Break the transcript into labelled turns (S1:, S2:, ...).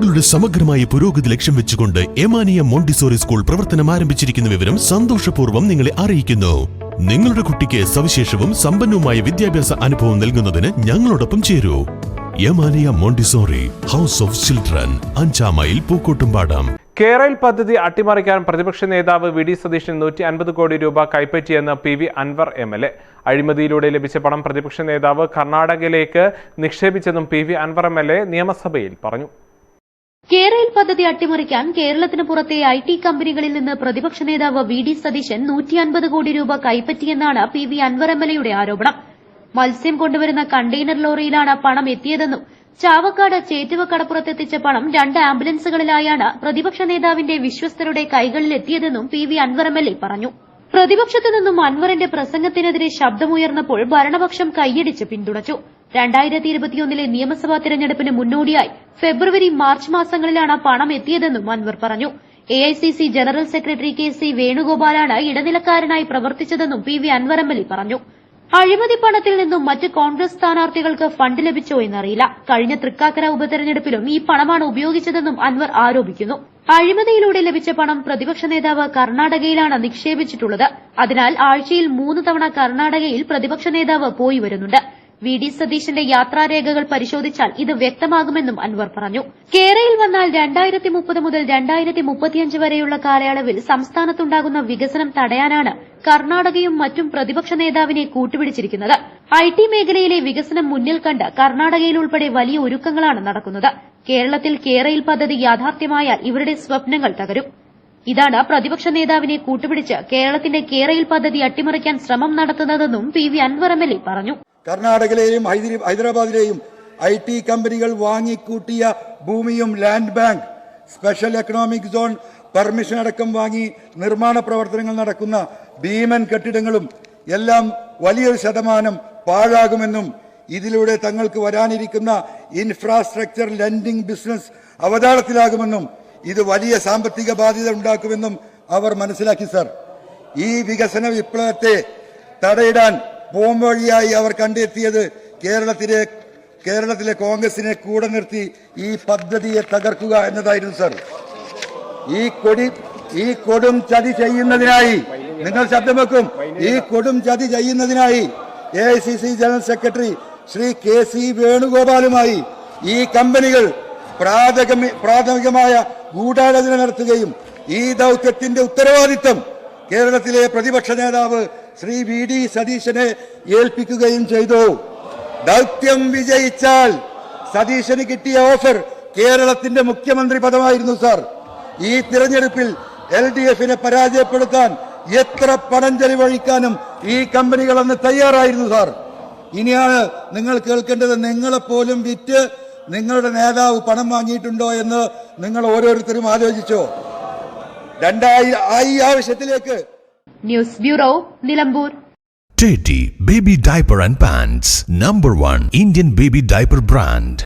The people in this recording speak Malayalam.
S1: കുട്ടികളുടെ സമഗ്രമായ പുരോഗതി ലക്ഷ്യം വെച്ചുകൊണ്ട് എമാനിയ മോണ്ടിസോറി സ്കൂൾ പ്രവർത്തനം ആരംഭിച്ചിരിക്കുന്ന വിവരം സന്തോഷപൂർവം നിങ്ങളെ അറിയിക്കുന്നു. നിങ്ങളുടെ കുട്ടിക്ക് സവിശേഷവും സമ്പന്നവുമായ വിദ്യാഭ്യാസ അനുഭവം നൽകുന്നതിന് ഞങ്ങളോടൊപ്പം ചേരൂ. Yamaniya Montessori house of children അഞ്ചാം മൈൽ പൂക്കോട്ടുംപാടം.
S2: കേരള പദ്ധതി അട്ടിമറിക്കാൻ പ്രതിപക്ഷ നേതാവ് വി ഡി സതീശൻ നൂറ്റി അൻപത് കോടി രൂപ കൈപ്പറ്റിയെന്ന് P V Anvar M L A. അഴിമതിയിലൂടെ ലഭിച്ച പണം പ്രതിപക്ഷ നേതാവ് കർണാടകയിലേക്ക് നിക്ഷേപിച്ചെന്നും P V Anvar M L A നിയമസഭയിൽ പറഞ്ഞു.
S3: കേരയിൽ പദ്ധതി അട്ടിമറിക്കാൻ കേരളത്തിന് പുറത്തെ ഐ ടി കമ്പനികളിൽ നിന്ന് പ്രതിപക്ഷ നേതാവ് വി ഡി സതീശൻ നൂറ്റി അൻപത് കോടി രൂപ കൈപ്പറ്റിയെന്നാണ് P V Anvar M L എയുടെ ആരോപണം. മത്സ്യം കൊണ്ടുവരുന്ന കണ്ടെയ്നർ ലോറിയിലാണ് പണം എത്തിയതെന്നും ചാവക്കാട് ചേറ്റുവ കടപ്പുറത്തെത്തിച്ച പണം രണ്ട് ആംബുലൻസുകളിലായാണ് പ്രതിപക്ഷ നേതാവിന്റെ വിശ്വസ്തരുടെ കൈകളിലെത്തിയതെന്നും P V Anvar M L A പറഞ്ഞു. പ്രതിപക്ഷത്തു നിന്നും അൻവറിന്റെ പ്രസംഗത്തിനെതിരെ ശബ്ദമുയർന്നപ്പോൾ ഭരണപക്ഷം കൈയടിച്ച് പിന്തുണച്ചു. രണ്ടായിരത്തി ഇരുപത്തിയൊന്നിലെ നിയമസഭാ തെരഞ്ഞെടുപ്പിന് മുന്നോടിയായി ഫെബ്രുവരി മാർച്ച് മാസങ്ങളിലാണ് പണം എത്തിയതെന്നും അൻവർ പറഞ്ഞു. AICC general secretary K C വേണുഗോപാലാണ് ഇടനിലക്കാരനായി പ്രവർത്തിച്ചതെന്നും പി വി അൻവർ പറഞ്ഞു. അഴിമതി പണത്തിൽ നിന്നും മറ്റ് കോൺഗ്രസ് സ്ഥാനാർത്ഥികൾക്ക് ഫണ്ട് ലഭിച്ചോ എന്നറിയില്ല. കഴിഞ്ഞ തൃക്കാക്കര ഉപതെരഞ്ഞെടുപ്പിലും ഈ പണമാണ് ഉപയോഗിച്ചതെന്നും അൻവർ ആരോപിക്കുന്നു. അഴിമതിയിലൂടെ ലഭിച്ച പണം പ്രതിപക്ഷ നേതാവ് കർണാടകയിലാണ് നിക്ഷേപിച്ചിട്ടുള്ളത്. അതിനാൽ ആഴ്ചയിൽ മൂന്ന് തവണ കർണാടകയിൽ പ്രതിപക്ഷ നേതാവ് പോയി വരുന്നുണ്ട്. വി ഡി സതീശന്റെ യാത്രാരേഖകൾ പരിശോധിച്ചാൽ ഇത് വ്യക്തമാകുമെന്നും അൻവർ പറഞ്ഞു. കേരയിൽ വന്നാൽ രണ്ടായിരത്തി മുപ്പത് മുതൽ രണ്ടായിരത്തി മുപ്പത്തിയഞ്ച് വരെയുള്ള കാലയളവിൽ സംസ്ഥാനത്തുണ്ടാകുന്ന വികസനം തടയാനാണ് കർണാടകയും മറ്റും പ്രതിപക്ഷ നേതാവിനെ കൂട്ടുപിടിച്ചിരിക്കുന്നത്. ഐ ടി മേഖലയിലെ വികസനം മുന്നിൽ കണ്ട് കർണാടകയിൽ ഉൾപ്പെടെ വലിയ ഒരുക്കങ്ങളാണ് നടക്കുന്നത്. കേരളത്തിൽ കേരയിൽ പദ്ധതി യാഥാർത്ഥ്യമായാൽ ഇവരുടെ സ്വപ്നങ്ങൾ തകരും. ഇതാണ് പ്രതിപക്ഷ നേതാവിനെ കൂട്ടുപിടിച്ച് കേരളത്തിന്റെ കേരയിൽ പദ്ധതി അട്ടിമറിക്കാൻ ശ്രമം നടത്തുന്നതെന്നും P V Anvar M L A പറഞ്ഞു.
S4: കർണാടകയിലെയും ഹൈദരി- ഹൈദരാബാദിലെയും ഐ ടി കമ്പനികൾ വാങ്ങിക്കൂട്ടിയ ഭൂമിയും land bank special economic zone permission അടക്കം വാങ്ങി നിർമ്മാണ പ്രവർത്തനങ്ങൾ നടക്കുന്ന ഭീമൻ കെട്ടിടങ്ങളും എല്ലാം വലിയൊരു ശതമാനം പാഴാകുമെന്നും ഇതിലൂടെ തങ്ങൾക്ക് വരാനിരിക്കുന്ന ഇൻഫ്രാസ്ട്രക്ചർ ലെൻഡിംഗ് ബിസിനസ് അവതാളത്തിലാകുമെന്നും ഇത് വലിയ സാമ്പത്തിക ബാധ്യത ഉണ്ടാക്കുമെന്നും അവർ മനസ്സിലാക്കി സർ. ഈ വികസന വിപ്ലവത്തെ തടയിടാൻ പോംവഴിയായി അവർ കണ്ടെത്തിയത് കേരളത്തിലെ കേരളത്തിലെ കോൺഗ്രസിനെ കൂടെ നിർത്തി ഈ പദ്ധതിയെ തകർക്കുക എന്നതായിരുന്നു സർ. ഈ കൊടി ഈ കൊടും ചതി ചെയ്യുന്നതിനായി നിങ്ങൾ ശബ്ദം വെക്കും. ഈ കൊടും ചതി ചെയ്യുന്നതിനായി A general secretary Shri K C വേണുഗോപാലുമായി ഈ കമ്പനികൾ പ്രാഥമിക പ്രാഥമികമായ ഗൂഢാലോചന നടത്തുകയും ഈ ദൗത്യത്തിന്റെ ഉത്തരവാദിത്തം കേരളത്തിലെ പ്രതിപക്ഷ നേതാവ് ശ്രീ വി ഡി സതീശനെ ഏൽപ്പിക്കുകയും ചെയ്തു. ദൗത്യം വിജയിച്ചാൽ സതീശന് കിട്ടിയ ഓഫർ കേരളത്തിന്റെ മുഖ്യമന്ത്രി പദമായിരുന്നു സാർ. ഈ തിരഞ്ഞെടുപ്പിൽ എൽ ഡി എഫിനെ പരാജയപ്പെടുത്താൻ എത്ര പണം ചെലവഴിക്കാനും ഈ കമ്പനികൾ അന്ന് തയ്യാറായിരുന്നു സാർ. ഇനിയാണ് നിങ്ങൾ കേൾക്കേണ്ടത് നിങ്ങളെപ്പോലും വിറ്റ് നിങ്ങളുടെ നേതാവ് പണം വാങ്ങിയിട്ടുണ്ടോ എന്ന് നിങ്ങൾ ഓരോരുത്തരും ആലോചിച്ചോ. രണ്ടായി ആ ഈ ആവശ്യത്തിലേക്ക്
S3: news bureau Nilambur
S1: Teddy Baby Diaper and Pants Number one Indian baby diaper brand